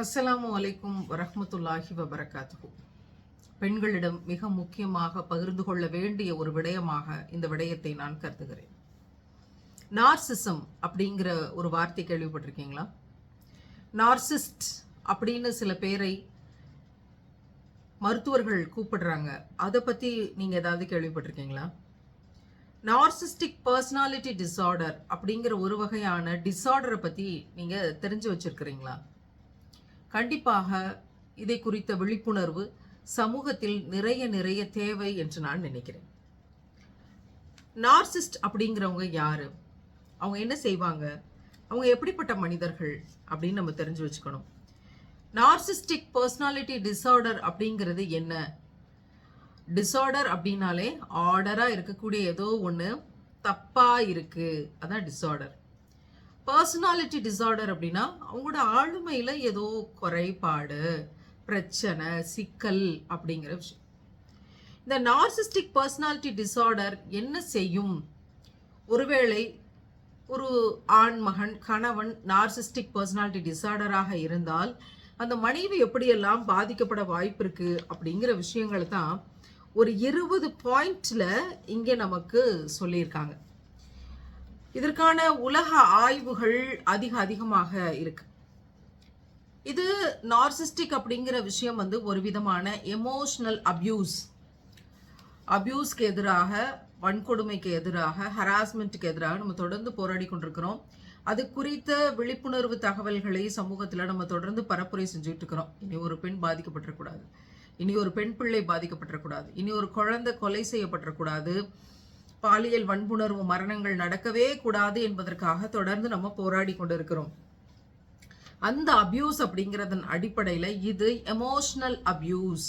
அஸ்ஸலாமு அலைக்கும் வரஹ்மத்துல்லாஹி வபரகாத்து பெண்களிடம் மிக முக்கியமாக பகிர்ந்து கொள்ள வேண்டிய ஒரு விடயமாக இந்த விடயத்தை நான் கருதுகிறேன். நார்சிசம் அப்படிங்கிற ஒரு வார்த்தை கேள்விப்பட்டிருக்கீங்களா? நார்சிஸ்ட் அப்படின்னு சில பேரை மருத்துவர்கள் கூப்பிடுறாங்க. அதை பற்றி நீங்கள் ஏதாவது கேள்விப்பட்டிருக்கீங்களா? நார்சிஸ்டிக் பர்சனாலிட்டி டிசார்டர் அப்படிங்கிற ஒரு வகையான டிசார்டரை பற்றி நீங்கள் தெரிஞ்சு வச்சிருக்கிறீங்களா? கண்டிப்பாக இதை குறித்த விழிப்புணர்வு சமூகத்தில் நிறைய நிறைய தேவை என்று நான் நினைக்கிறேன். நார்சிஸ்ட் அப்படிங்கிறவங்க யாரு? அவங்க என்ன செய்வாங்க? அவங்க எப்படிப்பட்ட மனிதர்கள் அப்படின்னு நம்ம தெரிஞ்சு வச்சுக்கணும். நார்சிஸ்டிக் பர்சனாலிட்டி டிசார்டர் அப்படிங்கிறது என்ன? டிசார்டர் அப்படின்னாலே ஆர்டராக இருக்கக்கூடிய ஏதோ ஒன்று தப்பாக இருக்குது அதான் டிசார்டர். பர்சனாலிட்டி டிசார்டர் அப்படின்னா அவங்களோட ஆளுமையில் ஏதோ குறைபாடு பிரச்சனை சிக்கல் அப்படிங்கிற விஷயம். இந்த நார்சிஸ்டிக் பர்சனாலிட்டி டிசார்டர் என்ன செய்யும்? ஒருவேளை ஒரு ஆண் மகன் கணவன் நார்சிஸ்டிக் பர்சனாலிட்டி டிசார்டராக இருந்தால் அந்த மனைவி எப்படியெல்லாம் பாதிக்கப்பட வாய்ப்பு இருக்கு அப்படிங்கிற விஷயங்களை தான் ஒரு இருபது பாயிண்ட்ல இங்கே நமக்கு சொல்லியிருக்காங்க. இதற்கான உலக ஆய்வுகள் அதிக அதிகமாக இருக்கு. இது நார்சிஸ்டிக் அப்படிங்கிற விஷயம் வந்து ஒரு விதமான எமோஷ்னல் அப்யூஸ் அப்யூஸ்க்கு எதிராக வன்கொடுமைக்கு எதிராக ஹராஸ்மெண்ட்டுக்கு எதிராக நம்ம தொடர்ந்து போராடி கொண்டிருக்கிறோம். அது குறித்த விழிப்புணர்வு தகவல்களை சமூகத்தில் நம்ம தொடர்ந்து பரப்புரை செஞ்சுட்டு இருக்கிறோம். இனி ஒரு பெண் பாதிக்கப்பட்டிருக்கூடாது. இனி ஒரு பெண் பிள்ளை பாதிக்கப்பட்டிருக்கூடாது. இனி ஒரு குழந்தை கொலை செய்யப்பட்டிருக்கூடாது. பாலியல் வன்புணர்வு மரணங்கள் நடக்கவே கூடாது என்பதற்காக தொடர்ந்து நம்ம போராடி கொண்டிருக்கிறோம். அந்த அபியூஸ் அப்படிங்கிறதன் அடிப்படையில் இது எமோஷனல் அபியூஸ்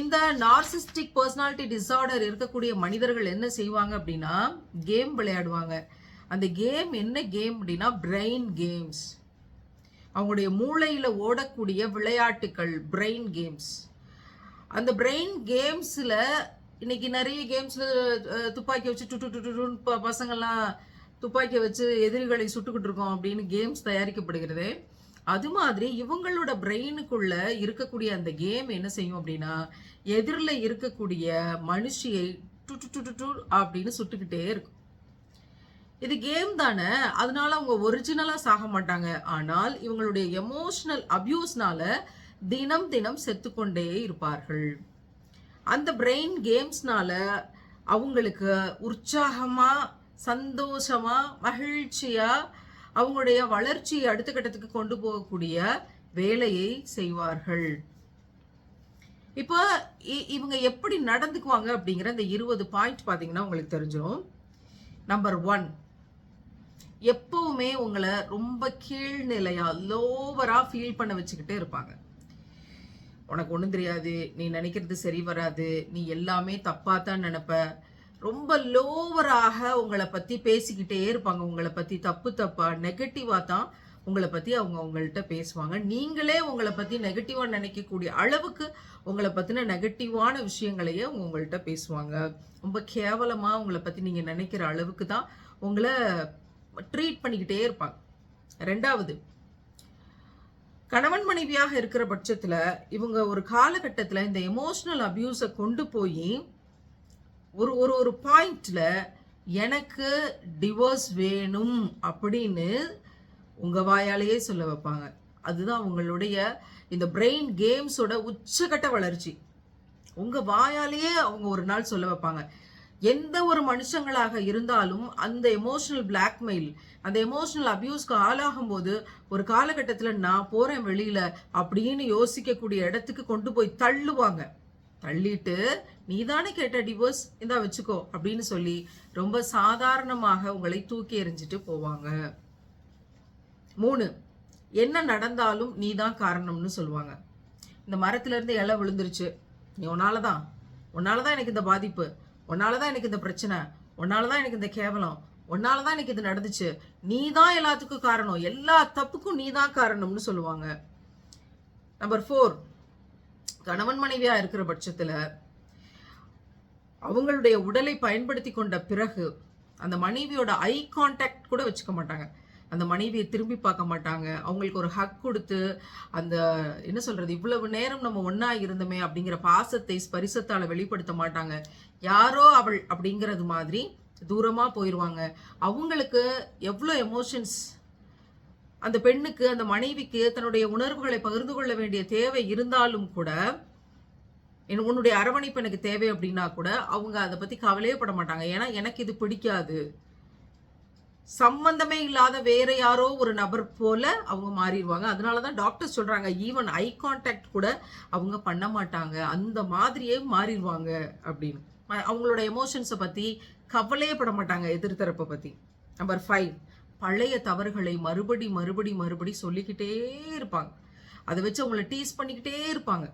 இந்த நார்சிஸ்டிக் பர்சனாலிட்டி டிசார்டர் இருக்கக்கூடிய மனிதர்கள் என்ன செய்வாங்க அப்படின்னா கேம் விளையாடுவாங்க. அந்த கேம் என்ன கேம் அப்படின்னா பிரெயின் கேம்ஸ் அவங்களுடைய மூளையில் ஓடக்கூடிய விளையாட்டுகள் பிரெயின் கேம்ஸ் அந்த பிரெயின் கேம்ஸில் இன்னைக்கு நிறைய கேம்ஸ்ல துப்பாக்கி வச்சு டு டு டு டுன்னு ப- பசங்கெல்லாம் துப்பாக்கி வச்சு எதிரிகளை சுட்டுக்கிட்டு இருக்கோம் அப்படின்னு கேம்ஸ் தயாரிக்கப்படுகிறது. அது மாதிரி இவங்களோட பிரெயினுக்குள்ள இருக்கக்கூடிய அந்த கேம் என்ன செய்யும் அப்படின்னா எதிரில் இருக்கக்கூடிய மனுஷியை டு டு டு டு டு அப்படின்னு சுட்டுக்கிட்டே இருக்கும். இது கேம் தானே அதனால அவங்க ஒரிஜினலாக சாக மாட்டாங்க. ஆனால் இவங்களுடைய எமோஷனல் அபியூஸ்னால தினம் தினம் செத்துக்கொண்டே இருப்பார்கள். அந்த பிரெயின் கேம்ஸ்னால அவங்களுக்கு உற்சாகமாக சந்தோஷமாக மகிழ்ச்சியாக அவங்களுடைய வளர்ச்சியை அடுத்த கட்டத்துக்கு கொண்டு போகக்கூடிய வேலையை செய்வார்கள். இப்போ இ- இவங்க எப்படி நடந்துக்குவாங்க அப்படிங்கிற இந்த இருபது பாயிண்ட் பார்த்தீங்கன்னா உங்களுக்கு தெரிஞ்சிடும் நம்பர் ஒன் எப்பவுமே உங்களை ரொம்ப கீழ்நிலையா லோவரா ஃபீல் பண்ண வச்சுக்கிட்டே இருப்பாங்க. உனக்கு ஒன்றும் தெரியாது நீ நினைக்கிறது சரி வராது நீ எல்லாமே தப்பாக தான் நினப்ப. ரொம்ப லோவராக உங்களை பற்றி பேசிக்கிட்டே இருப்பாங்க. உங்களை பற்றி தப்பு தப்பாக நெகட்டிவாக தான் உங்களை பற்றி அவங்க உங்கள்கிட்ட பேசுவாங்க. நீங்களே உங்களை பற்றி நெகட்டிவாக நினைக்கக்கூடிய அளவுக்கு உங்களை பற்றின நெகட்டிவான விஷயங்களையே அவங்க உங்கள்கிட்ட பேசுவாங்க. ரொம்ப கேவலமாக உங்களை பற்றி நீங்கள் நினைக்கிற அளவுக்கு தான் உங்களை ட்ரீட் பண்ணிக்கிட்டே இருப்பாங்க. ரெண்டாவது கணவன் மனைவியாக இருக்கிற பட்சத்தில் இவங்க ஒரு காலகட்டத்தில் இந்த எமோஷ்னல் அப்யூஸை கொண்டு போய் ஒரு ஒரு ஒரு பாயிண்டில் எனக்கு டிவோர்ஸ் வேணும் அப்படின்னு உங்கள் வாயாலேயே சொல்ல வைப்பாங்க. அதுதான் உங்களுடைய இந்த பிரெயின் கேம்ஸோட உச்சகட்ட வளர்ச்சி. உங்கள் வாயாலேயே அவங்க ஒரு நாள் சொல்ல வைப்பாங்க. எந்த ஒரு மனுஷங்களாக இருந்தாலும் அந்த எமோஷனல் பிளாக்மெயில் அந்த எமோஷனல் அபியூஸ்க்கு ஆளாகும் போது ஒரு காலகட்டத்தில் நான் போகிறேன் வெளியில் அப்படின்னு யோசிக்கக்கூடிய இடத்துக்கு கொண்டு போய் தள்ளுவாங்க. தள்ளிட்டு நீ தானே கேட்ட டிவோர்ஸ் இந்தா வச்சுக்கோ அப்படின்னு சொல்லி ரொம்ப சாதாரணமாக உங்களை தூக்கி எறிஞ்சிட்டு போவாங்க. மூணு என்ன நடந்தாலும் நீ தான் காரணம்னு சொல்லுவாங்க. இந்த மரத்துலேருந்து இலை விழுந்துருச்சு. நீ உன்னால தான் உன்னால தான் எனக்கு இந்த பாதிப்பு. உன்னால தான் எனக்கு இந்த பிரச்சனை உன்னால தான் எனக்கு இந்த கேவலம் உன்னால தான் எனக்கு இது நடந்துச்சு. நீ தான் எல்லாத்துக்கும் காரணம். எல்லா தப்புக்கும் நீ தான் காரணம்னு சொல்லுவாங்க. நம்பர் ஃபோர் கணவன் மனைவியா இருக்கிற பட்சத்தில் அவங்களுடைய உடலை பயன்படுத்தி கொண்ட பிறகு அந்த மனைவியோட ஐ கான்டாக்ட் கூட வச்சுக்க மாட்டாங்க. அந்த மனைவியை திரும்பி பார்க்க மாட்டாங்க. அவங்களுக்கு ஒரு ஹக் கொடுத்து அந்த என்ன சொல்றது இவ்வளவு நேரம் நம்ம ஒண்ணா இருந்தோமே அப்படிங்கிற பாசத்தை ஸ்பரிசத்தால வெளிப்படுத்த மாட்டாங்க. யாரோ அவள் அப்படிங்கிறது மாதிரி தூரமா போயிடுவாங்க அவங்களுக்கு எவ்வளோ எமோஷன்ஸ் அந்த பெண்ணுக்கு அந்த மனைவிக்கு தன்னுடைய உணர்வுகளை பகிர்ந்து கொள்ள வேண்டிய தேவை இருந்தாலும் கூட என் உன்னுடைய அரவணைப்பு எனக்கு தேவை அப்படின்னா கூட அவங்க அதை பத்தி கவலையே பட மாட்டாங்க. ஏன்னா எனக்கு இது பிடிக்காது. சம்பந்தமே இல்லாத வேற யாரோ ஒரு நபர் போல அவங்க மாறிடுவாங்க. அதனால தான் டாக்டர் சொல்றாங்க ஈவன் ஐ கான்டாக்ட் கூட அவங்க பண்ண மாட்டாங்க. அந்த மாதிரியே மாறிடுவாங்க அப்படின்னு. அவங்களோட எமோஷன்ஸை பத்தி கவலையே பட மாட்டாங்க எதிர்த்தரப்பை பத்தி. நம்பர் ஃபைவ் பழைய தவறுகளை மறுபடி மறுபடி மறுபடி சொல்லிக்கிட்டே இருப்பாங்க. அதை வச்சு அவங்கள டீஸ் பண்ணிக்கிட்டே இருப்பாங்க.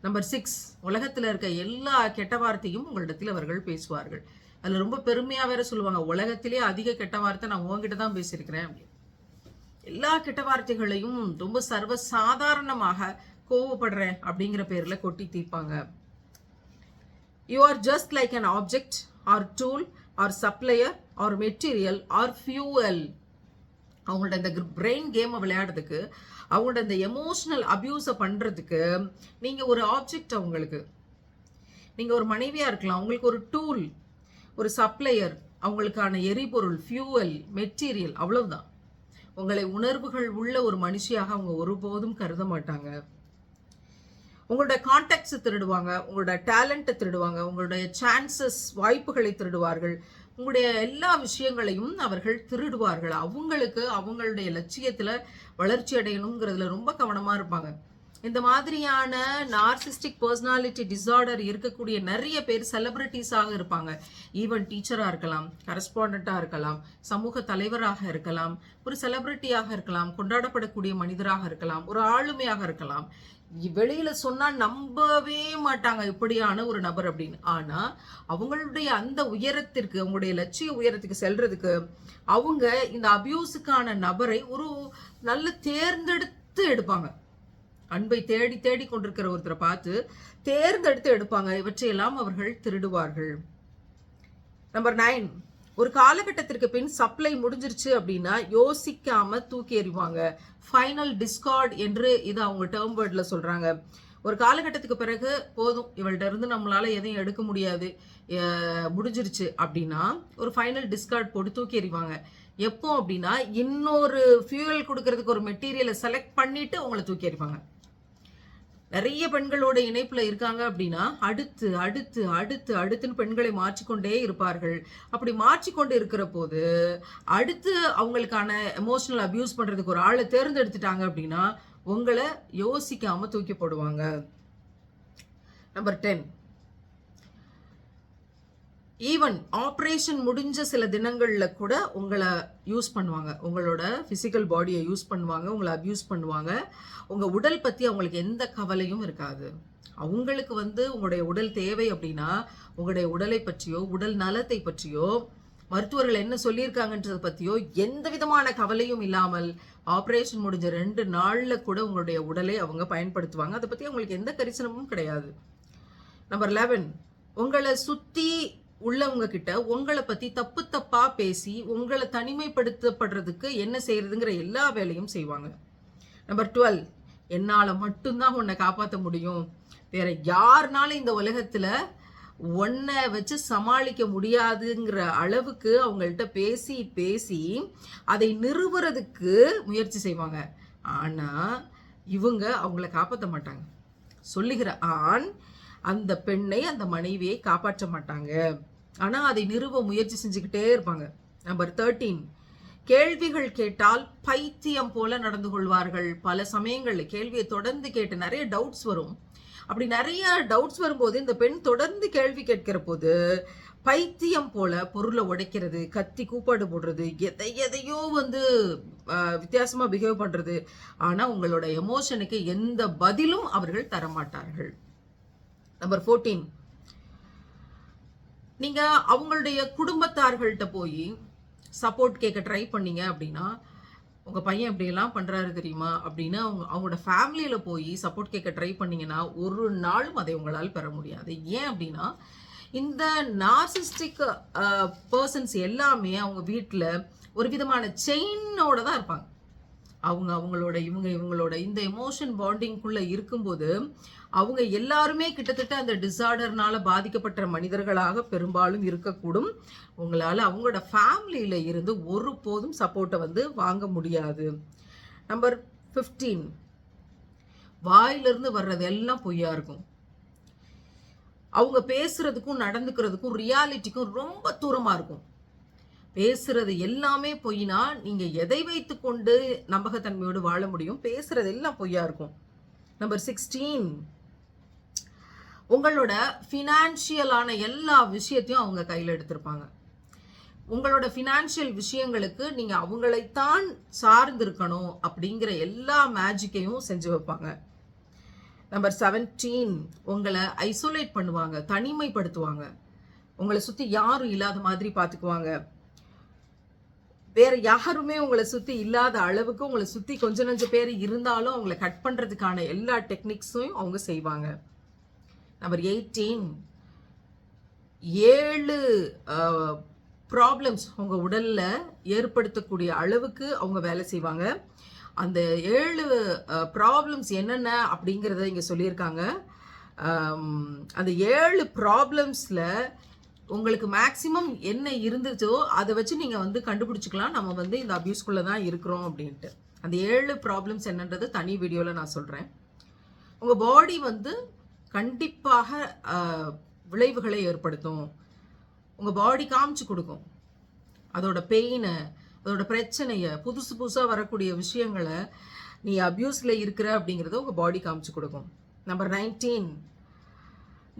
நம்பர் சிக்ஸ் உலகத்தில் இருக்க எல்லா கெட்ட வார்த்தையும் உங்களிடத்தில் அவர்கள் பேசுவார்கள். அதுல ரொம்ப பெருமையா வேற சொல்லுவாங்க. உலகத்திலேயே அதிக கெட்ட வார்த்தை நான் உங்ககிட்ட தான் பேசியிருக்கிறேன் எல்லா கெட்ட வார்த்தைகளையும் ரொம்ப சர்வ சாதாரணமாக கோவப்படுறேன் அப்படிங்கிற பேர்ல கொட்டி தீர்ப்பாங்க. You are just like an object or tool or supplier or material or fuel அவங்கள்ட்ட இந்த பிரெயின் கேமை விளையாடுறதுக்கு அவங்களோட இந்த எமோஷனல் அபியூஸை பண்ணுறதுக்கு நீங்கள் ஒரு ஆப்ஜெக்ட் அவங்களுக்கு நீங்கள் ஒரு மனைவியாக இருக்கலாம். உங்களுக்கு ஒரு டூல் ஒரு சப்ளையர் அவங்களுக்கான எரிபொருள் ஃபியூவல் மெட்டீரியல் அவ்வளவுதான். உங்களை உணர்வுகள் உள்ள ஒரு மனுஷியாக அவங்க ஒருபோதும் கருத மாட்டாங்க. உங்களோட கான்டாக்ட்ஸை திருடுவாங்க உங்களோட டேலண்ட்டை திருடுவாங்க உங்களுடைய சான்சஸ் வாய்ப்புகளை திருடுவார்கள். உங்களுடைய எல்லா விஷயங்களையும் அவர்கள் திருடுவார்கள். அவங்களுக்கு அவங்களுடைய லட்சியத்தில் வளர்ச்சி அடையணுங்கிறதுல ரொம்ப கவனமாக இருப்பாங்க. இந்த மாதிரியான நார்சிஸ்டிக் பர்சனாலிட்டி டிசார்டர் இருக்கக்கூடிய நிறைய பேர் செலிபிரிட்டிஸாக இருப்பாங்க. ஈவன் டீச்சராக இருக்கலாம் கரஸ்பாண்டாக இருக்கலாம் சமூக தலைவராக இருக்கலாம் ஒரு செலிபிரிட்டியாக இருக்கலாம் கொண்டாடப்படக்கூடிய மனிதராக இருக்கலாம் ஒரு ஆளுமையாக இருக்கலாம். வெளியில் வெளியில சொன்னா நம்பவே மாட்டாங்க இப்படியான ஒரு நபர் அப்படின்னு. ஆனா அவங்களுடைய அந்த உயரத்திற்கு அவங்களுடைய லட்சிய உயரத்துக்கு செல்றதுக்கு அவங்க இந்த அபியூஸுக்கான நபரை ஒரு நல்ல தேர்ந்தெடுத்து எடுப்பாங்க. அன்பை தேடி தேடி கொண்டிருக்கிற ஒருத்தரை பார்த்து தேர்ந்தெடுத்து எடுப்பாங்க. இவற்றையெல்லாம் அவர்கள் திருடுவார்கள். நம்பர் நைன் ஒரு காலகட்டத்திற்கு பின் சப்ளை முடிஞ்சிருச்சு அப்படின்னா யோசிக்காம தூக்கி எறிவாங்க. ஃபைனல் டிஸ்கார்ட் என்று இது அவங்க டேர்ம் வேர்டில் சொல்கிறாங்க ஒரு காலகட்டத்துக்கு பிறகு போதும். இவள்கிட்ட இருந்து நம்மளால எதையும் எடுக்க முடியாது. முடிஞ்சிருச்சு அப்படின்னா ஒரு ஃபைனல் டிஸ்கார்ட் போட்டு தூக்கி எறிவாங்க. எப்போ அப்படின்னா இன்னொரு ஃபியூவல் கொடுக்கறதுக்கு ஒரு மெட்டீரியலை செலக்ட் பண்ணிட்டு அவங்கள தூக்கி எறிவாங்க. நிறைய பெண்களோட இணைப்புல இருக்காங்க அப்படின்னா அடுத்து அடுத்து அடுத்து அடுத்துன்னு பெண்களை மாற்றிக்கொண்டே இருப்பார்கள். அப்படி மாற்றிக்கொண்டு இருக்கிற போது அடுத்து அவங்களுக்கான எமோஷனல் அபியூஸ் பண்றதுக்கு ஒரு ஆளை தேர்ந்தெடுத்துட்டாங்க அப்படின்னா உங்களை யோசிக்காம தூக்கி போடுவாங்க. நம்பர் டென் ஈவன் ஆப்ரேஷன் முடிஞ்ச சில தினங்களில் கூட உங்களை யூஸ் பண்ணுவாங்க. உங்களோட ஃபிசிக்கல் பாடியை யூஸ் பண்ணுவாங்க உங்களை அப்யூஸ் பண்ணுவாங்க. உங்கள் உடல் பற்றி அவங்களுக்கு எந்த கவலையும் இருக்காது. அவங்களுக்கு வந்து உங்களுடைய உடல் தேவை அப்படின்னா உங்களுடைய உடலை பற்றியோ உடல் நலத்தை பற்றியோ மருத்துவர்கள் என்ன சொல்லியிருக்காங்கன்றத பற்றியோ எந்த விதமான கவலையும் இல்லாமல் ஆப்ரேஷன் முடிஞ்ச ரெண்டு நாளில் கூட உங்களுடைய உடலை அவங்க பயன்படுத்துவாங்க. அதை பற்றி அவங்களுக்கு எந்த கரிசனமும் கிடையாது. நம்பர் லெவன் உங்களை சுற்றி உள்ளவங்க கிட்ட உங்களை பத்தி தப்பு தப்பா பேசி உங்களை தனிமைப்படுத்தப்படுறதுக்கு என்ன செய்யறதுங்கிற எல்லா வேலையும் செய்வாங்க. நம்பர் டுவெல் என்னால மட்டும்தான் உன்னை காப்பாற்ற முடியும். வேற யாருனாலும் இந்த உலகத்துல உன்னை வச்சு சமாளிக்க முடியாதுங்கிற அளவுக்கு அவங்கள்ட்ட பேசி பேசி அதை நிறுவுறதுக்கு முயற்சி செய்வாங்க. ஆனா இவங்க அவங்கள காப்பாற்ற மாட்டாங்க. சொல்லுகிற ஆண் அந்த பெண்ணை அந்த மனைவியை காப்பாற்ற மாட்டாங்க. ஆனால் அதை நிறுவ முயற்சி செஞ்சுக்கிட்டே இருப்பாங்க. நம்பர் தேர்ட்டீன் கேள்விகள் கேட்டால் பைத்தியம் போல நடந்து கொள்வார்கள். பல சமயங்களில் கேள்வியை தொடர்ந்து கேட்டு நிறைய டவுட்ஸ் வரும். அப்படி நிறைய டவுட்ஸ் வரும்போது இந்த பெண் தொடர்ந்து கேள்வி கேட்கிற போது பைத்தியம் போல பொருளை உடைக்கிறது கத்தி கூப்பாடு போடுறது எதை எதையோ வந்து வித்தியாசமாக பிஹேவ் பண்ணுறது ஆனால் உங்களோட எமோஷனுக்கு எந்த பதிலும் அவர்கள் தரமாட்டார்கள். நம்பர் ஃபோர்டீன் நீங்க அவங்களுடைய குடும்பத்தார்கள்ட்ட போய் சப்போர்ட் கேட்க ட்ரை பண்ணீங்க அப்படின்னா உங்க பையன் இப்படி எல்லாம் பண்றாரு தெரியுமா? அப்படின்னு அவங்க அவங்களோட ஃபேமிலியில போய் சப்போர்ட் கேட்க ட்ரை பண்ணீங்கன்னா ஒரு நாளும் அதை உங்களால் பெற முடியாது. ஏன் அப்படின்னா இந்த நார்சிஸ்டிக் பர்சன்ஸ் எல்லாமே அவங்க வீட்டில் ஒரு விதமான செயினோட தான் இருப்பாங்க. அவங்க அவங்களோட இவங்க இவங்களோட இந்த எமோஷன் பாண்டிங்குள்ளே இருக்கும்போது அவங்க எல்லாருமே கிட்டத்தட்ட அந்த டிசார்டர்னால பாதிக்கப்பட்ட மனிதர்களாக பெரும்பாலும் இருக்கக்கூடும். உங்களால் அவங்களோட ஃபேமிலியில் இருந்து ஒரு போதும் சப்போர்ட்டை வந்து வாங்க முடியாது. நம்பர் ஃபிஃப்டீன் வாயிலிருந்து வர்றது எல்லாம் பொய்யா இருக்கும். அவங்க பேசுறதுக்கும் நடந்துக்கிறதுக்கும் ரியாலிட்டிக்கும் ரொம்ப தூரமாக இருக்கும். பேசுறது எல்லாமே பொய்னா நீங்க எதை வைத்து கொண்டு நம்பகத்தன்மையோடு வாழ முடியும்? பேசுறது எல்லாம் பொய்யா இருக்கும். நம்பர் சிக்ஸ்டீன் உங்களோட ஃபினான்ஷியலான எல்லா விஷயத்தையும் அவங்க கையில் எடுத்திருப்பாங்க. உங்களோட ஃபினான்ஷியல் விஷயங்களுக்கு நீங்கள் அவங்களைத்தான் சார்ந்திருக்கணும் அப்படிங்கிற எல்லா மேஜிக்கையும் செஞ்சு வைப்பாங்க. நம்பர் செவன்டீன் உங்களை ஐசோலேட் பண்ணுவாங்க தனிமைப்படுத்துவாங்க. உங்களை சுற்றி யாரும் இல்லாத மாதிரி பார்த்துக்குவாங்க வேற யாருமே உங்களை சுற்றி இல்லாத அளவுக்கு உங்களை சுற்றி கொஞ்சம் நஞ்ச பேர் இருந்தாலும் அவங்கள கட் பண்ணுறதுக்கான எல்லா டெக்னிக்ஸையும் அவங்க செய்வாங்க. நம்பர் எயிட்டீன் ஏழு ப்ராப்ளம்ஸ் உங்கள் உடலில் ஏற்படுத்தக்கூடிய அளவுக்கு அவங்க வேலை செய்வாங்க. அந்த ஏழு ப்ராப்ளம்ஸ் என்னென்ன அப்படிங்கிறத இங்கே சொல்லியிருக்காங்க. அந்த ஏழு ப்ராப்ளம்ஸில் உங்களுக்கு மேக்ஸிமம் என்ன இருந்துச்சோ அதை வச்சு நீங்கள் வந்து கண்டுபிடிச்சிக்கலாம். நம்ம வந்து இந்த அபியூஸ்குள்ளே தான் இருக்கிறோம் அப்படின்ட்டு. அந்த ஏழு ப்ராப்ளம்ஸ் என்னன்றது தனி வீடியோவில் நான் சொல்கிறேன் உங்கள் பாடி வந்து கண்டிப்பாக விளைவுகளை ஏற்படுத்தும். உங்கள் பாடி காமிச்சு கொடுக்கும். அதோட பெயினை அதோட பிரச்சனையை புதுசு புதுசாக வரக்கூடிய விஷயங்களை நீ அப்யூஸில் இருக்கிற அப்படிங்கிறத உங்கள் பாடி காமிச்சு கொடுக்கும். நம்பர் நைன்டீன்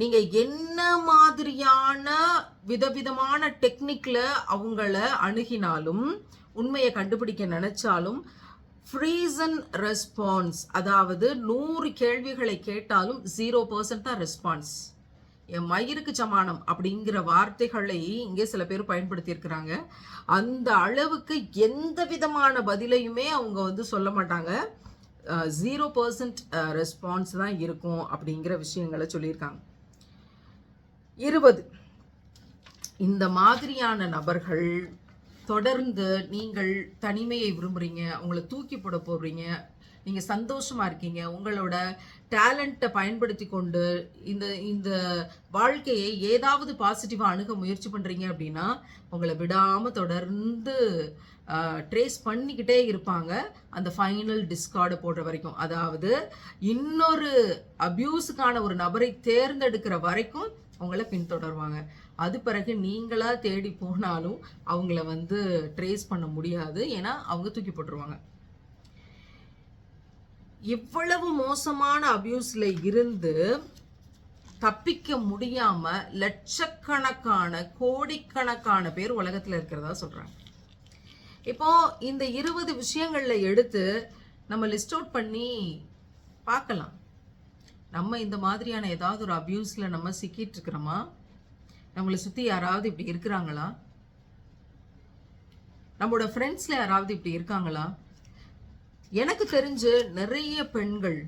நீங்கள் என்ன மாதிரியான விதவிதமான டெக்னிக்கில் அவங்கள அணுகினாலும் உண்மையை கண்டுபிடிக்க நினச்சாலும் ஃப்ரீசன் ரெஸ்பான்ஸ் அதாவது நூறு கேள்விகளை கேட்டாலும் ஜீரோ பர்சன்ட் தான் ரெஸ்பான்ஸ் என் மயிருக்கு சமானம் அப்படிங்கிற வார்த்தைகளை இங்கே சில பேர் பயன்படுத்தியிருக்கிறாங்க. அந்த அளவுக்கு எந்த விதமான பதிலையுமே அவங்க வந்து சொல்ல மாட்டாங்க. ஜீரோ பர்சன்ட் ரெஸ்பான்ஸ் தான் இருக்கும் அப்படிங்கிற விஷயங்களை சொல்லியிருக்காங்க. இருபது. இந்த மாதிரியான நபர்கள் தொடர்ந்து நீங்கள் தனிமையை விரும்புறீங்க உங்களை தூக்கி போட போடுறீங்க நீங்கள் சந்தோஷமா இருக்கீங்க உங்களோட டேலண்ட்டை பயன்படுத்தி கொண்டு இந்த இந்த வாழ்க்கையை ஏதாவது பாசிட்டிவாக அணுக முயற்சி பண்ணுறீங்க அப்படின்னா உங்களை விடாமல் தொடர்ந்து ட்ரேஸ் பண்ணிக்கிட்டே இருப்பாங்க. அந்த ஃபைனல் டிஸ்கார்டை போடுற வரைக்கும். அதாவது இன்னொரு அபியூஸுக்கான ஒரு நபரை தேர்ந்தெடுக்கிற வரைக்கும் அவங்கள பின்தொடருவாங்க. அது பிறகு நீங்களாக தேடி போனாலும் அவங்கள வந்து ட்ரேஸ் பண்ண முடியாது. ஏன்னா அவங்க தூக்கி போட்டுருவாங்க. இவ்வளவு மோசமான அபியூஸில் இருந்து தப்பிக்க முடியாம லட்சக்கணக்கான கோடிக்கணக்கான பேர் உலகத்தில் இருக்கிறதா சொல்றாங்க. இப்போ இந்த இருபது விஷயங்கள்ல எடுத்து நம்ம லிஸ்ட் அவுட் பண்ணி பார்க்கலாம். நம்ம இந்த மாதிரியான ஏதாவது ஒரு அப்யூஸில் நம்ம சிக்கிட்டு இருக்கிறோமா? நம்மளை சுற்றி யாராவது இப்படி இருக்கிறாங்களா? நம்மளோட ஃப்ரெண்ட்ஸில் யாராவது இப்படி இருக்காங்களா? எனக்கு தெரிஞ்சு நிறைய பெண்கள்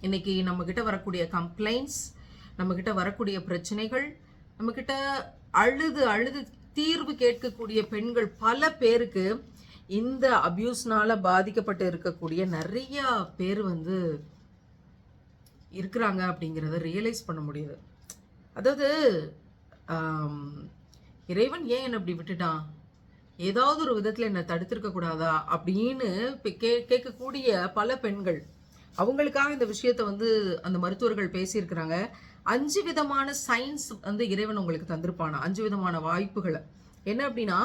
இன்னைக்கு நம்ம வரக்கூடிய கம்ப்ளைண்ட்ஸ் நம்ம வரக்கூடிய பிரச்சனைகள் நம்மக்கிட்ட அழுது அழுது தீர்வு கேட்கக்கூடிய பெண்கள் பல பேருக்கு இந்த அபியூஸ்னால பாதிக்கப்பட்டு இருக்கக்கூடிய நிறையா பேர் வந்து இருக்கிறாங்க அப்படிங்கிறத ரியலைஸ் பண்ண முடியுது. அதாவது இறைவன் ஏன் என்னை இப்படி விட்டுட்டான்? ஏதாவது ஒரு விதத்தில் என்னை தடுத்திருக்க கூடாதா? அப்படின்னு இப்போ கே கேட்கக்கூடிய பல பெண்கள். அவங்களுக்காக இந்த விஷயத்த வந்து அந்த மருத்துவர்கள் பேசியிருக்கிறாங்க. அஞ்சு விதமான சயின்ஸ் வந்து இறைவன் உங்களுக்கு தந்திருப்பானா? அஞ்சு விதமான வாய்ப்புகளை. என்ன அப்படின்னா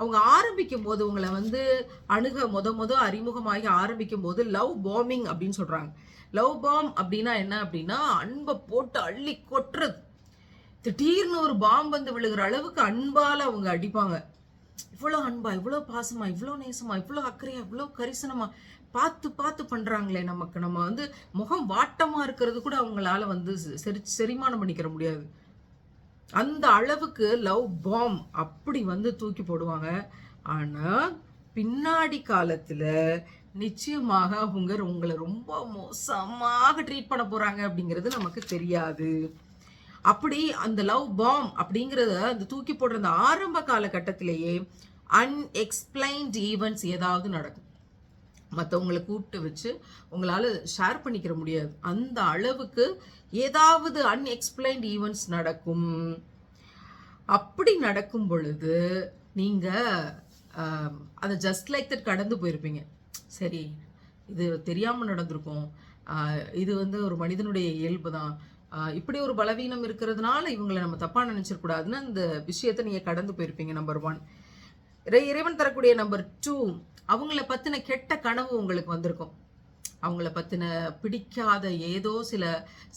அவங்க ஆரம்பிக்கும் போது உங்களை வந்து அணுக முத முத அறிமுகமாகி ஆரம்பிக்கும் போது லவ் பாமிங் அப்படின்னு சொல்கிறாங்க லவ் பாம் அப்படின்னா என்ன அப்படின்னா அன்பை போட்டு அள்ளி கொட்டுறது. திடீர்னு ஒரு பாம்பு வந்து விழுகிற அளவுக்கு அன்பால அவங்க அடிப்பாங்க. இவ்வளோ அன்பா இவ்வளோ பாசமா இவ்வளோ நேசமா இவ்வளோ அக்கறையா இவ்வளோ கரிசனமா பார்த்து பார்த்து பண்றாங்களே நமக்கு. நம்ம வந்து முகம் வாட்டமா இருக்கிறது கூட அவங்களால வந்து செரி செரிமானம் பண்ணிக்கிற முடியாது. அந்த அளவுக்கு லவ் பாம் அப்படி வந்து தூக்கி போடுவாங்க. ஆனா பின்னாடி காலத்துல நிச்சயமாக அவங்க உங்களை ரொம்ப மோசமாக ட்ரீட் பண்ண போறாங்க அப்படிங்கிறது நமக்கு தெரியாது. அப்படி அந்த லவ் பாம் அப்படிங்கிறத அந்த தூக்கி போடுற அந்த ஆரம்ப காலகட்டத்திலேயே அன்எக்ஸ்பிளைன்ட் ஈவெண்ட்ஸ் ஏதாவது நடக்கும். மற்றவங்களை கூப்பிட்டு வச்சு உங்களால் ஷேர் பண்ணிக்கிற முடியாது. அந்த அளவுக்கு ஏதாவது அன்எக்ஸ்பிளைன்ட் ஈவெண்ட்ஸ் நடக்கும். அப்படி நடக்கும் பொழுது நீங்கள் அதை ஜஸ்ட் லைக் தட் கடந்து போயிருப்பீங்க. சரி இது தெரியாமல் நடந்திருக்கும். இது வந்து ஒரு மனிதனுடைய இயல்பு தான். இப்படி ஒரு பலவீனம் இருக்கிறதுனால இவங்களை நம்ம தப்பாக நினச்சிடக்கூடாதுன்னு அந்த விஷயத்தை நீங்கள் கடந்து போயிருப்பீங்க நம்பர் ஒன் இறைவன் தரக்கூடிய நம்பர் டூ அவங்கள பற்றின கெட்ட கனவு உங்களுக்கு வந்திருக்கும். அவங்கள பற்றின பிடிக்காத ஏதோ சில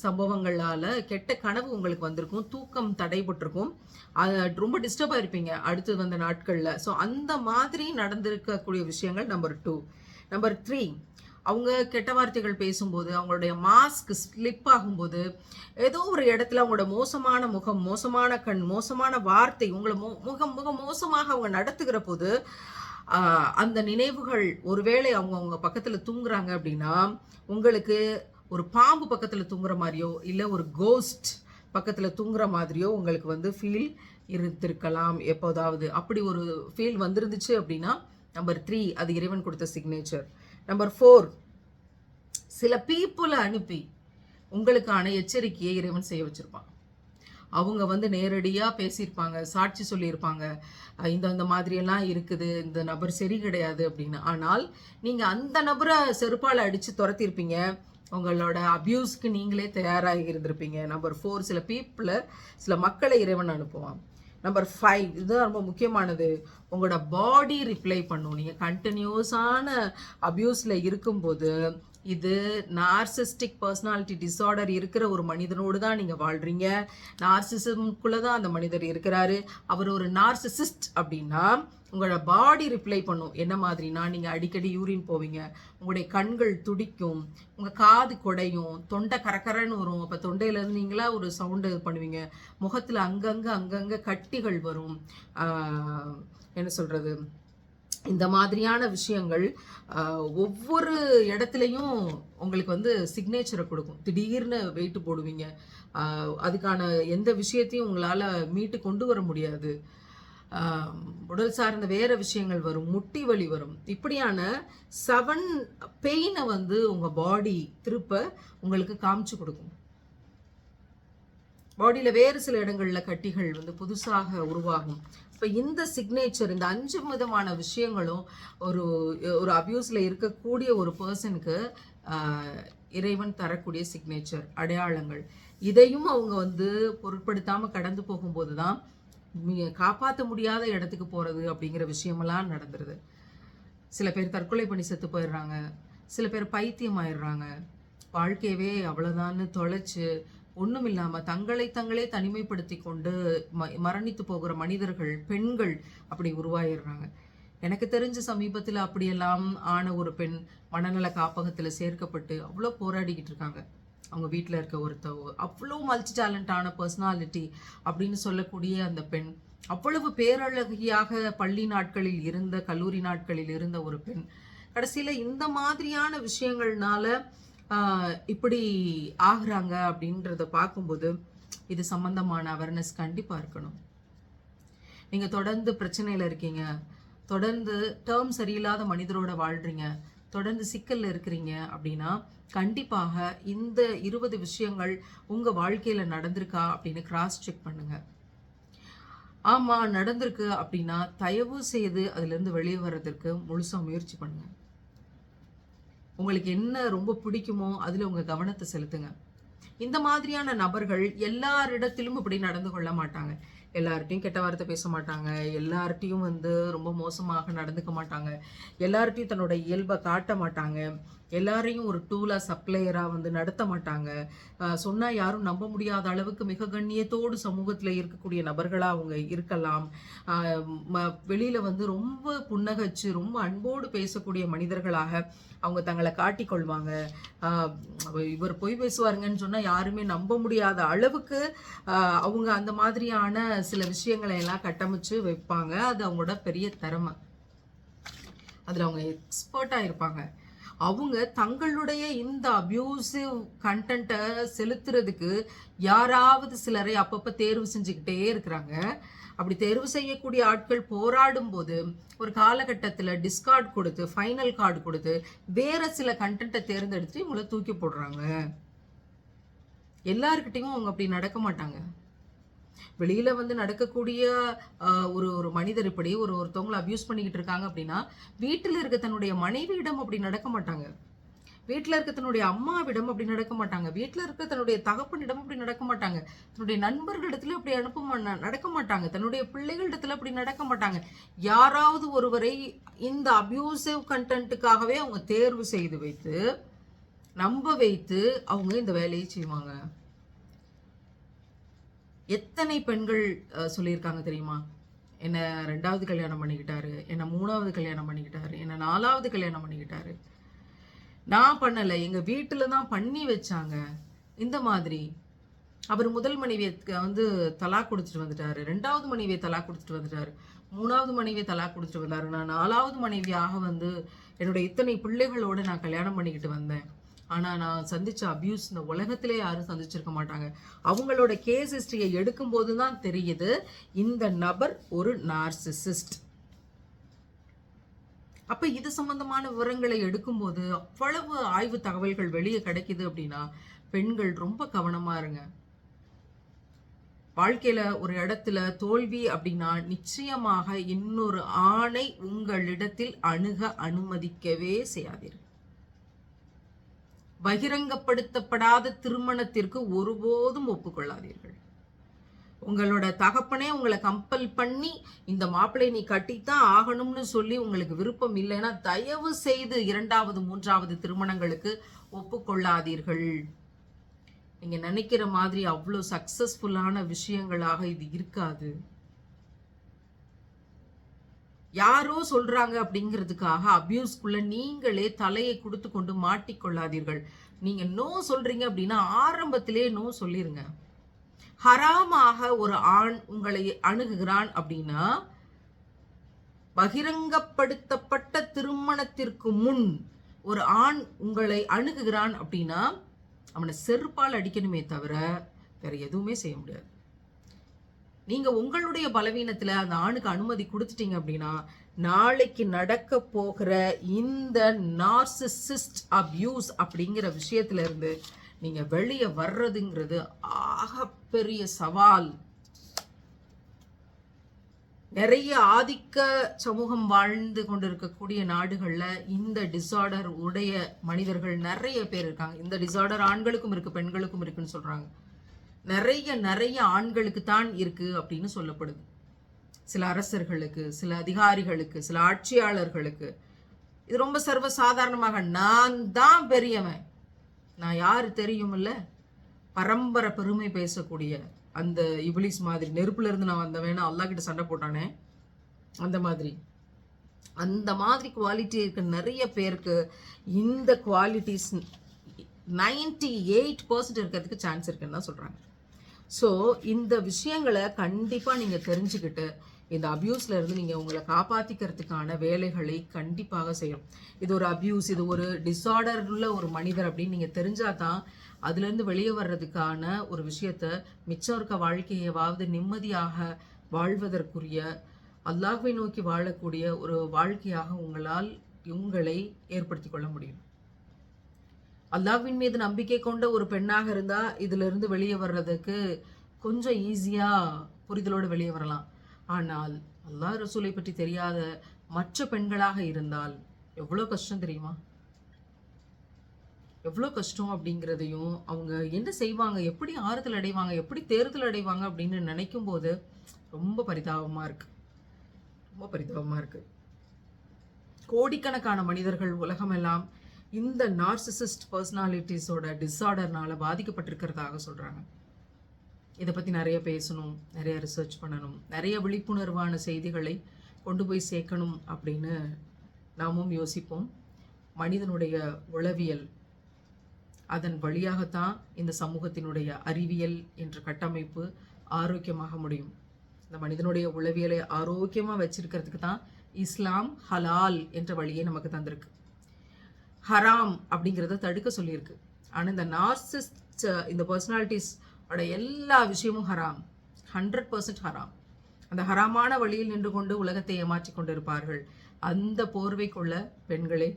சம்பவங்களால் கெட்ட கனவு உங்களுக்கு வந்திருக்கும். தூக்கம் தடைபட்டிருக்கும். அது ரொம்ப டிஸ்டர்ப் ஆயிருப்பீங்க அடுத்து வந்த நாட்களில். ஸோ அந்த மாதிரி நடந்திருக்கக்கூடிய விஷயங்கள் நம்பர் டூ நம்பர் த்ரீ அவங்க கெட்ட வார்த்தைகள் பேசும்போது அவங்களுடைய மாஸ்க் ஸ்லிப் ஆகும்போது ஏதோ ஒரு இடத்துல அவங்களோட மோசமான முகம் மோசமான கண் மோசமான வார்த்தை உங்களை மோ முகம் முகம் மோசமாக அவங்க நடத்துகிற போது அந்த நினைவுகள் ஒருவேளை அவங்க அவங்க பக்கத்தில் தூங்குறாங்க அப்படின்னா உங்களுக்கு ஒரு பாம்பு பக்கத்தில் தூங்குற மாதிரியோ இல்லை ஒரு கோஸ்ட் பக்கத்தில் தூங்குற மாதிரியோ உங்களுக்கு வந்து ஃபீல் இருந்திருக்கலாம். எப்போதாவது அப்படி ஒரு ஃபீல் வந்திருந்துச்சு அப்படின்னா நம்பர் த்ரீ அது இறைவன் கொடுத்த சிக்னேச்சர் நம்பர் ஃபோர் சில பீப்புளை அனுப்பி உங்களுக்கான எச்சரிக்கையை இறைவன் செய்ய வச்சுருப்பான். அவங்க வந்து நேரடியாக பேசியிருப்பாங்க சாட்சி சொல்லியிருப்பாங்க. இந்த இந்த மாதிரியெல்லாம் இருக்குது இந்த நபர் சரி கிடையாது அப்படின்னு. ஆனால் நீங்கள் அந்த நபரை செருப்பால் அடித்து துரத்திருப்பீங்க. உங்களோட அபியூஸ்க்கு நீங்களே தயாராகி இருந்திருப்பீங்க. நம்பர் ஃபோர் சில பீப்புளை சில மக்களை இறைவன் அனுப்புவான். நம்பர் ஃபைவ் இதுதான் ரொம்ப முக்கியமானது. உங்களோட பாடி ரிப்ளை பண்ணும். நீங்கள் கண்டினியூஸான அப்யூஸில் இருக்கும்போது இது நார்சிஸ்டிக் பர்சனாலிட்டி டிஸார்டர் இருக்கிற ஒரு மனிதனோடு தான் நீங்கள் வாழ்கிறீங்க நார்சிசம்குள்ளே தான் அந்த மனிதர் இருக்கிறாரு. அவர் ஒரு நார்சிசிஸ்ட் அப்படின்னா உங்களோட பாடி ரிப்ளை பண்ணும். என்ன மாதிரினா நீங்கள் அடிக்கடி யூரின் போவீங்க. உங்களுடைய கண்கள் துடிக்கும். உங்கள் காது குடையும். தொண்டை கரகரன்னு வரும். அப்போ தொண்டையிலேருந்து நீங்களா ஒரு சவுண்டு பண்ணுவீங்க. முகத்தில் அங்கங்கே அங்கங்கே கட்டிகள் வரும். என்ன சொல்கிறது இந்த மாதிரியான விஷயங்கள் ஆஹ், ஒவ்வொரு இடத்துலையும் உங்களுக்கு வந்து சிக்னேச்சரை கொடுக்கும். திடீர்னு வெயிட் போடுவீங்க. அதுக்கான எந்த விஷயத்தையும் உங்களால் மீட்டு கொண்டு வர முடியாது. ஆஹ், உடல் சார்ந்த வேற விஷயங்கள் வரும். முட்டி வலி வரும். இப்படியான செவன் பெயினை வந்து உங்கள் பாடி திருப்ப உங்களுக்கு காமிச்சு கொடுக்கும். பாடியில் வேறு சில இடங்களில் கட்டிகள் வந்து புதுசாக உருவாகும். இப்போ இந்த சிக்னேச்சர் இந்த அஞ்சு விதமான விஷயங்களும் ஒரு ஒரு அபியூஸில் இருக்கக்கூடிய ஒரு பர்சனுக்கு இறைவன் தரக்கூடிய சிக்னேச்சர் அடையாளங்கள். இதையும் அவங்க வந்து பொருட்படுத்தாமல் கடந்து போகும்போது தான் காப்பாற்ற முடியாத இடத்துக்கு போகிறது அப்படிங்கிற விஷயமெல்லாம் நடந்துருது. சில பேர் தற்கொலை பண்ணி செத்து போயிடுறாங்க. சில பேர் பைத்தியம் ஆயிடுறாங்க வாழ்க்கையவே அவ்வளோதான்னு தொலைச்சு ஒன்றும் இல்லாமல் தங்களை தங்களே தனிமைப்படுத்தி கொண்டு ம மரணித்து போகிற மனிதர்கள் பெண்கள் அப்படி உருவாயிடுறாங்க. எனக்கு தெரிஞ்ச சமீபத்தில் அப்படியெல்லாம் ஆன ஒரு பெண் மனநல காப்பகத்தில் சேர்க்கப்பட்டு அவ்வளோ போராடிக்கிட்டு இருக்காங்க. அவங்க வீட்டில் இருக்க ஒருத்தவ அவ்வளோ மல்டி டேலண்டான பர்சனாலிட்டி அப்படின்னு சொல்லக்கூடிய அந்த பெண் அவ்வளவு பேரழகியாக பள்ளி நாட்களில் இருந்த கல்லூரி நாட்களில் இருந்த ஒரு பெண் கடைசியில் இந்த மாதிரியான விஷயங்கள்னால இப்படி ஆகுறாங்க அப்படின்றத பார்க்கும்போது இது சம்மந்தமான அவேர்னஸ் கண்டிப்பாக இருக்கணும். நீங்கள் தொடர்ந்து பிரச்சனையில் இருக்கீங்க. தொடர்ந்து டேர்ம் சரியில்லாத மனிதரோட வாழ்கிறீங்க தொடர்ந்து சிக்கலில் இருக்கிறீங்க அப்படின்னா கண்டிப்பாக இந்த இருபது விஷயங்கள் உங்கள் வாழ்க்கையில் நடந்திருக்கா அப்படின்னு கிராஸ் செக் பண்ணுங்கள் ஆமாம் நடந்திருக்கு அப்படின்னா தயவு செய்து அதுலேருந்து வெளியே வர்றதுக்கு முழுசாக முயற்சி பண்ணுங்கள் உங்களுக்கு என்ன ரொம்ப பிடிக்குமோ அதில் உங்கள் கவனத்தை செலுத்துங்க. இந்த மாதிரியான நபர்கள் எல்லாரிடத்திலும் இப்படி நடந்து கொள்ள மாட்டாங்க. எல்லார்ட்டையும் கெட்ட வார்த்தை பேச மாட்டாங்க. எல்லார்ட்டையும் வந்து ரொம்ப மோசமாக நடந்துக்க மாட்டாங்க. எல்லார்ட்டையும் தன்னோட இயல்பை காட்ட மாட்டாங்க. எல்லாரையும் ஒரு டூலாக சப்ளையராக வந்து நடத்த மாட்டாங்க. சொன்னால் யாரும் நம்ப முடியாத அளவுக்கு மிக கண்ணியத்தோடு சமூகத்தில் இருக்கக்கூடிய நபர்களாக அவங்க இருக்கலாம். வெளியில் ம- வந்து ரொம்ப புன்னகச்சு ரொம்ப அன்போடு பேசக்கூடிய மனிதர்களாக அவங்க தங்களை காட்டிக்கொள்வாங்க இவர் பொய் பேசுவாருங்கன்னு சொன்னால் யாருமே நம்ப முடியாத அளவுக்கு அவங்க அந்த மாதிரியான சில விஷயங்களை எல்லாம் கட்டமைச்சு வைப்பாங்க. அது அவங்களோட பெரிய திறமை. அதில் அவங்க எக்ஸ்பர்ட்டாக இருப்பாங்க. அவங்க தங்களுடைய இந்த அபியூசிவ் கண்டென்ட்டை செலுத்துறதுக்கு யாராவது சிலரை அப்பப்போ தேர்வு செஞ்சுக்கிட்டே இருக்கிறாங்க. அப்படி தேர்வு செய்யக்கூடிய ஆட்கள் போராடும் போது ஒரு காலகட்டத்தில் டிஸ்கார்ட் கொடுத்து ஃபைனல் கார்டு கொடுத்து வேற சில கண்டென்ட்டை தேர்ந்தெடுத்து இவங்கள தூக்கி போடுறாங்க. எல்லாருக்கிட்டையும் அவங்க அப்படி நடக்க மாட்டாங்க. வெளியில வந்து நடக்கக்கூடிய ஆஹ், ஒரு ஒரு மனிதர் இப்படி ஒரு ஒருத்தவங்களை அப்யூஸ் பண்ணிக்கிட்டு இருக்காங்க அப்படின்னா வீட்டில் இருக்க தன்னுடைய மனைவியிடம் அப்படி நடக்க மாட்டாங்க. வீட்டில் இருக்க தன்னுடைய அம்மாவிடம் அப்படி நடக்க மாட்டாங்க. வீட்டில் இருக்க தன்னுடைய தகப்பனிடம் அப்படி நடக்க மாட்டாங்க. தன்னுடைய நண்பர்களிடத்துல அப்படி அனுப்ப நடக்க மாட்டாங்க. தன்னுடைய பிள்ளைகளிடத்துல அப்படி நடக்க மாட்டாங்க. யாராவது ஒருவரை இந்த அப்யூசிவ் கண்டென்ட்டுக்காகவே அவங்க தேர்வு செய்து வைத்து நம்ப வைத்து அவங்க இந்த வேலையை செய்வாங்க. எத்தனை பெண்கள் சொல்லியிருக்காங்க தெரியுமா? என்னை ரெண்டாவது கல்யாணம் பண்ணிக்கிட்டாரு என்னை மூணாவது கல்யாணம் பண்ணிக்கிட்டாரு என்னை நாலாவது கல்யாணம் பண்ணிக்கிட்டாரு. நான் பண்ணலை எங்கள் வீட்டில் தான் பண்ணி வச்சாங்க. இந்த மாதிரி. அவர் முதல் மனைவியை வந்து தலா கொடுத்துட்டு வந்துட்டாரு. ரெண்டாவது மனைவியை தலா கொடுத்துட்டு வந்துட்டாரு. மூணாவது மனைவியை தலா கொடுத்துட்டு வந்தாரு. நான் நாலாவது மனைவியாக வந்து என்னுடைய இத்தனை பிள்ளைகளோட நான் கல்யாணம் பண்ணிக்கிட்டு வந்தேன். ஆனால் நான் சந்தித்த அபியூஸ் இந்த உலகத்திலே யாரும் சந்திச்சிருக்க மாட்டாங்க. அவங்களோட கேஸ் ஹிஸ்ட்ரியை எடுக்கும்போது தான் தெரியுது இந்த நபர் ஒரு நார்சிசிஸ்ட் அப்போ இது சம்பந்தமான விவரங்களை எடுக்கும்போது அவ்வளவு ஆய்வு தகவல்கள் வெளியே கிடைக்குது அப்படின்னா பெண்கள் ரொம்ப கவனமாக இருங்க. வாழ்க்கையில் ஒரு இடத்துல தோல்வி அப்படின்னா நிச்சயமாக இன்னொரு ஆணை உங்களிடத்தில் அணுக அனுமதிக்கவே செய்யாதீர்கள். பகிரங்கப்படுத்தப்படாத திருமணத்திற்கு ஒருபோதும் ஒப்புக்கொள்ளாதீர்கள். உங்களோட தகப்பனே உங்களை கம்பல் பண்ணி இந்த மாப்பிள்ளை நீ கட்டித்தான் ஆகணும்னு சொல்லி உங்களுக்கு விருப்பம் இல்லைன்னா தயவு செய்து இரண்டாவது மூன்றாவது திருமணங்களுக்கு ஒப்புக்கொள்ளாதீர்கள். நீங்க நினைக்கிற மாதிரி அவ்வளோ சக்சஸ்ஃபுல்லான விஷயங்களாக இது இருக்காது. யாரோ சொல்றாங்க அப்படிங்கிறதுக்காக அபியூஸ்க்குள்ள நீங்களே தலையை கொடுத்து கொண்டு மாட்டிக்கொள்ளாதீர்கள். நீங்க நோ சொல்றீங்க அப்படின்னா ஆரம்பத்திலே நோ சொல்லிருங்க. ஹராமாக ஒரு ஆண் உங்களை அணுகுகிறான் அப்படின்னா பகிரங்கப்படுத்தப்பட்ட திருமணத்திற்கு முன் ஒரு ஆண் உங்களை அணுகுகிறான் அப்படின்னா அவனை செருப்பால் அடிக்கணுமே தவிர வேற எதுவுமே செய்ய முடியாது. நீங்க உங்களுடைய பலவீனத்துல அந்த ஆணுக்கு அனுமதி கொடுத்துட்டீங்க அப்படின்னா நாளைக்கு நடக்க போகிற இந்த நார்சிசிஸ்ட் அப்யூஸ் அப்படிங்கிற விஷயத்துல இருந்து நீங்க வெளியே வர்றதுங்கிறது ஆகப்பெரிய சவால். நிறைய ஆதிக்க சமூகம் வாழ்ந்து கொண்டிருக்கக்கூடிய நாடுகளில் இந்த டிசார்டர் உடைய மனிதர்கள் நிறைய பேர் இருக்காங்க. இந்த டிசார்டர் ஆண்களுக்கும் இருக்கு பெண்களுக்கும் இருக்குன்னு சொல்றாங்க. நிறைய நிறைய ஆண்களுக்கு தான் இருக்கு அப்படின்னு சொல்லப்படுது. சில அரசர்களுக்கு சில அதிகாரிகளுக்கு சில ஆட்சியாளர்களுக்கு. இது ரொம்ப சர்வ சாதாரணமாக நான் தான் பெரியவன். நான் யார் தெரியுமில்ல? பரம்பரை பெருமை பேசக்கூடிய அந்த இபிலிஸ் மாதிரி நெருப்புல இருந்து நான் வந்தவன் அல்லா கிட்ட சண்டை போட்டானே. அந்த மாதிரி. அந்த மாதிரி குவாலிட்டி இருக்க. நிறைய பேருக்கு இந்த குவாலிட்டிஸ் நைன்டி எயிட் பர்சன்ட் இருக்கிறதுக்கு சான்ஸ் இருக்குன்னு தான் சொல்கிறாங்க ஸோ இந்த விஷயங்களை கண்டிப்பாக நீங்கள் தெரிஞ்சுக்கிட்டு இந்த அப்யூஸில் இருந்து நீங்கள் உங்களை காப்பாற்றிக்கிறதுக்கான வேலைகளை கண்டிப்பாக செய்யணும். இது ஒரு அப்யூஸ் இது ஒரு டிஸார்டர் உள்ள ஒரு மனிதர் அப்படின்னு நீங்கள் தெரிஞ்சால் தான் அதுலேருந்து வெளியே வர்றதுக்கான ஒரு விஷயத்த மிச்சம் இருக்க வாழ்க்கையவாவது நிம்மதியாக வாழ்வதற்குரிய அல்லாஹ்வை நோக்கி வாழக்கூடிய ஒரு வாழ்க்கையாக உங்களால் உங்களை ஏற்படுத்திக் கொள்ள முடியும். அல்லாவின் மீது நம்பிக்கை கொண்ட ஒரு பெண்ணாக இருந்தா இதுல இருந்து வெளியே வர்றதுக்கு கொஞ்சம் ஈஸியா புரிதலோடு வெளியே வரலாம். ஆனால் அல்லாஹ் ரசூலை பற்றி தெரியாத மற்ற பெண்களாக இருந்தால் எவ்வளோ கஷ்டம் தெரியுமா? எவ்வளோ கஷ்டம் அப்படிங்கிறதையும் அவங்க என்ன செய்வாங்க எப்படி ஆறுதல் அடைவாங்க எப்படி தேர்தல் அடைவாங்க அப்படின்னு நினைக்கும் போது ரொம்ப பரிதாபமா இருக்கு. ரொம்ப பரிதாபமா இருக்கு. கோடிக்கணக்கான மனிதர்கள் உலகமெல்லாம் இந்த நார்சிசிஸ்ட் பர்சனாலிட்டிஸோட டிஸார்டர்னால பாதிக்கப்பட்டிருக்கிறதாக சொல்கிறாங்க இதை பற்றி நிறைய பேசணும் நிறைய ரிசர்ச் பண்ணணும் நிறைய விழிப்புணர்வான செய்திகளை கொண்டு போய் சேர்க்கணும் அப்படின்னு நாமும் யோசிப்போம். மனிதனுடைய உளவியல் அதன் வழியாகத்தான் இந்த சமூகத்தினுடைய அறிவியல் என்ற கட்டமைப்பு ஆரோக்கியமாக முடியும். இந்த மனிதனுடைய உளவியலை ஆரோக்கியமாக வச்சிருக்கிறதுக்கு தான் இஸ்லாம் ஹலால் என்ற வழியை நமக்கு தந்திருக்கு. ஹராம் அப்படிங்கிறத தடுக்க சொல்லியிருக்கு. ஆனால் இந்த நார்சிஸ்ட் இந்த பர்சனாலிட்டிஸ் எல்லா விஷயமும் ஹராம். ஹண்ட்ரட் பர்சன்ட் ஹராம். அந்த ஹராமான வழியில் நின்று கொண்டு உலகத்தை ஏமாற்றி கொண்டிருப்பார்கள். அந்த போர்வைக்குள்ள பெண்களே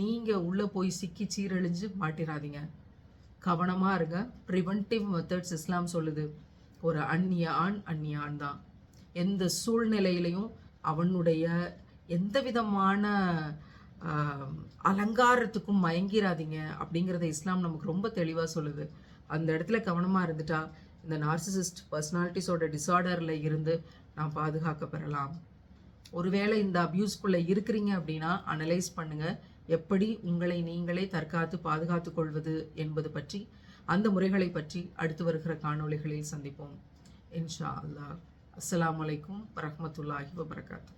நீங்கள் உள்ளே போய் சிக்கி சீரழிஞ்சு மாட்டிடாதீங்க கவனமாக இருங்க. ப்ரிவென்டிவ் மெத்தட்ஸ் இஸ்லாம் சொல்லுது. ஒரு அந்நிய ஆண் அந்நிய ஆண் தான். எந்த சூழ்நிலையிலையும் அவனுடைய எந்த விதமான அலங்காரத்துக்கும் மயங்கிராதீங்க அப்படிங்கிறத இஸ்லாம் நமக்கு ரொம்ப தெளிவாக சொல்லுது. அந்த இடத்துல கவனமாக இருந்துட்டா இந்த நார்சிசிஸ்ட் பர்சனாலிட்டிஸோட டிசார்டரில் இருந்து நான் பாதுகாக்க பெறலாம். ஒருவேளை இந்த அப்யூஸ்குள்ளே இருக்கிறீங்க அப்படின்னா அனலைஸ் பண்ணுங்கள் எப்படி உங்களை நீங்களே தற்காத்து பாதுகாத்து கொள்வது என்பது பற்றி அந்த முறைகளை பற்றி அடுத்து வருகிற காணொளிகளில் சந்திப்போம். இன்ஷா அல்லாஹ். அஸ்லாம் அலைக்கும் வரமத்துல்லாஹி வபரகாத்து.